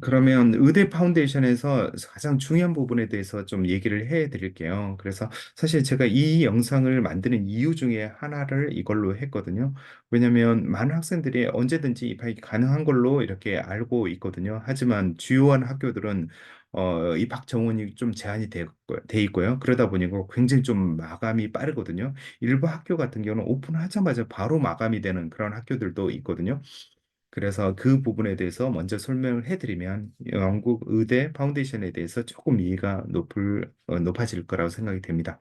그러면 의대 파운데이션에서 가장 중요한 부분에 대해서 좀 얘기를 해 드릴게요. 그래서 사실 제가 이 영상을 만드는 이유 중에 하나를 이걸로 했거든요. 왜냐하면 많은 학생들이 언제든지 입학이 가능한 걸로 이렇게 알고 있거든요. 하지만 주요한 학교들은 어, 입학 정원이 좀 제한이 돼, 돼 있고요. 그러다 보니까 굉장히 좀 마감이 빠르거든요. 일부 학교 같은 경우는 오픈하자마자 바로 마감이 되는 그런 학교들도 있거든요. 그래서 그 부분에 대해서 먼저 설명을 해드리면 영국 의대 파운데이션에 대해서 조금 이해가 높을, 어, 높아질 거라고 생각이 됩니다.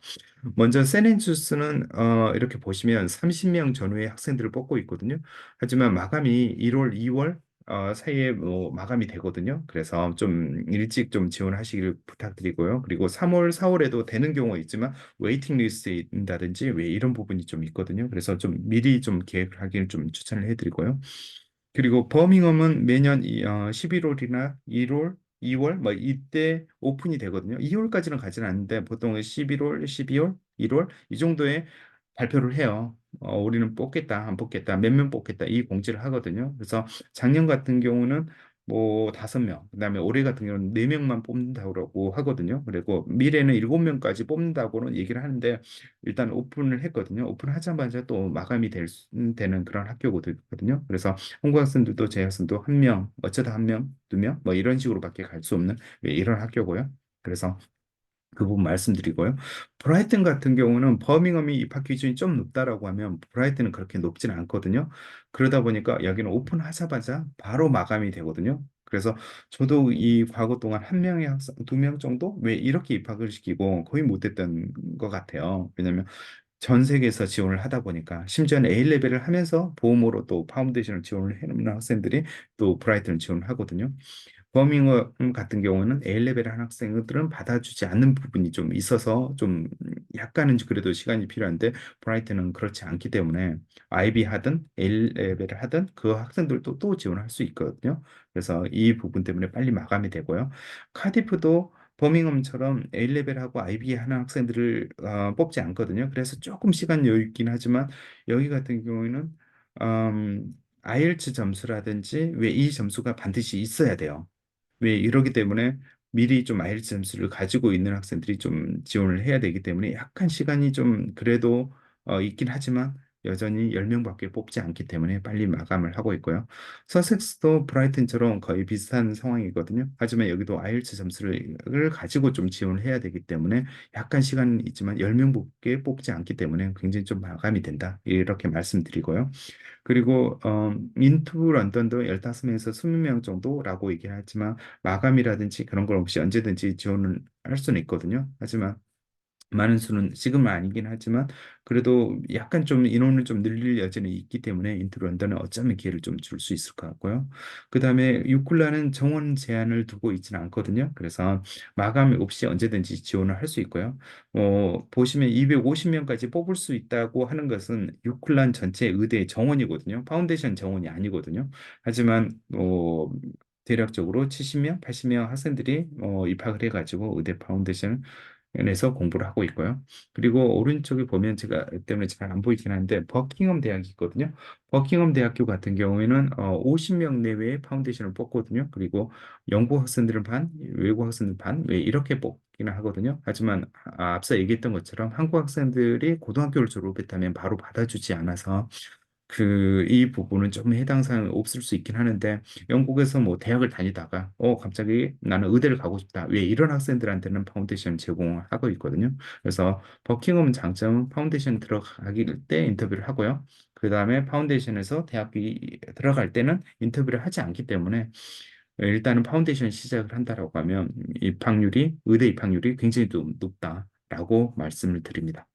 먼저 세넨주스는 어, 이렇게 보시면 30명 전후의 학생들을 뽑고 있거든요. 하지만 마감이 1월, 2월 어, 사이에 뭐 마감이 되거든요. 그래서 좀 일찍 좀 지원하시길 부탁드리고요. 그리고 3월, 4월에도 되는 경우가 있지만 웨이팅 리스트에 있다든지 왜 이런 부분이 좀 있거든요. 그래서 좀 미리 좀 계획을 하기를 좀 추천을 해드리고요. 그리고 버밍엄은 매년 이, 어, 11월이나 1월, 2월 뭐 이때 오픈이 되거든요. 2월까지는 가지는 않는데 보통 11월, 12월, 1월 이 정도에 발표를 해요. 어, 우리는 뽑겠다, 안 뽑겠다, 몇 명 뽑겠다 이 공지를 하거든요. 그래서 작년 같은 경우는 뭐 다섯 명, 그다음에 올해 같은 경우는 네 명만 뽑는다고 하거든요. 그리고 미래는 일곱 명까지 뽑는다고는 얘기를 하는데 일단 오픈을 했거든요. 오픈하자마자 또 마감이 될 수, 되는 그런 학교거든요. 그래서 홍보 학생들도 재 학생도 한 명, 어쩌다 한 명, 두 명, 뭐 이런 식으로밖에 갈 수 없는 이런 학교고요. 그래서 그 부분 말씀드리고요. 브라이튼 같은 경우는 버밍엄이 입학 기준이 좀 높다라고 하면 브라이튼은 그렇게 높지는 않거든요. 그러다 보니까 여기는 오픈하자마자 바로 마감이 되거든요. 그래서 저도 이 과거 동안 한 명의 학생, 두 명 정도 왜 이렇게 입학을 시키고 거의 못했던 것 같아요. 왜냐면 전 세계에서 지원을 하다 보니까 심지어는 A레벨을 하면서 보험으로 또 파운데이션을 지원을 해놓는 학생들이 또 브라이튼을 지원을 하거든요. 버밍엄 같은 경우는 A레벨 한 학생들은 받아주지 않는 부분이 좀 있어서 좀 약간은 그래도 시간이 필요한데 브라이튼은 그렇지 않기 때문에 IB 하든 A레벨을 하든 그 학생들도 또 지원할 수 있거든요. 그래서 이 부분 때문에 빨리 마감이 되고요. 카디프도 버밍엄처럼 A레벨하고 IB 하는 학생들을 어, 뽑지 않거든요. 그래서 조금 시간 여유 있긴 하지만 여기 같은 경우에는 음, IELTS 점수라든지 왜 이 점수가 반드시 있어야 돼요. 왜 이러기 때문에 미리 좀 IELTS 점수를 가지고 있는 학생들이 좀 지원을 해야 되기 때문에 약간 시간이 좀 그래도 어, 있긴 하지만 여전히 10명밖에 뽑지 않기 때문에 빨리 마감을 하고 있고요. 서섹스도 브라이튼처럼 거의 비슷한 상황이거든요. 하지만 여기도 IELTS 점수를 가지고 좀 지원을 해야 되기 때문에 약간 시간은 있지만 10명밖에 뽑지 않기 때문에 굉장히 좀 마감이 된다. 이렇게 말씀드리고요. 그리고 어, 인투 런던도 15명에서 20명 정도라고 얘기를 하지만 마감이라든지 그런 걸 없이 언제든지 지원을 할 수는 있거든요. 하지만 많은 수는 지금은 아니긴 하지만 그래도 약간 좀 인원을 좀 늘릴 여지는 있기 때문에 런던은 어쩌면 기회를 좀 줄 수 있을 것 같고요. 그 다음에 유클라는 정원 제한을 두고 있지는 않거든요. 그래서 마감 없이 언제든지 지원을 할 수 있고요. 어, 보시면 250명까지 뽑을 수 있다고 하는 것은 유클란 전체 의대 정원이거든요. 파운데이션 정원이 아니거든요. 하지만 어, 대략적으로 70명, 80명 학생들이 어, 입학을 해가지고 의대 파운데이션 에서 공부를 하고 있고요. 그리고 오른쪽에 보면 제가 때문에 잘 안 보이긴 한데 버킹엄 대학이 있거든요. 버킹엄 대학교 같은 경우에는 어, 50명 내외의 파운데이션을 뽑거든요. 그리고 영국 학생들은 반, 외국 학생들 반, 왜 이렇게 뽑기는 하거든요. 하지만 아, 앞서 얘기했던 것처럼 한국 학생들이 고등학교를 졸업했다면 바로 받아주지 않아서 그, 이 부분은 좀 해당 사항이 없을 수 있긴 하는데, 영국에서 뭐 대학을 다니다가, 어, 갑자기 나는 의대를 가고 싶다. 왜 이런 학생들한테는 파운데이션 제공을 하고 있거든요. 그래서 버킹엄 장점은 파운데이션 들어가기 때 인터뷰를 하고요. 그 다음에 파운데이션에서 대학이 들어갈 때는 인터뷰를 하지 않기 때문에, 일단은 파운데이션 시작을 한다라고 하면 입학률이, 의대 입학률이 굉장히 좀 높다라고 말씀을 드립니다.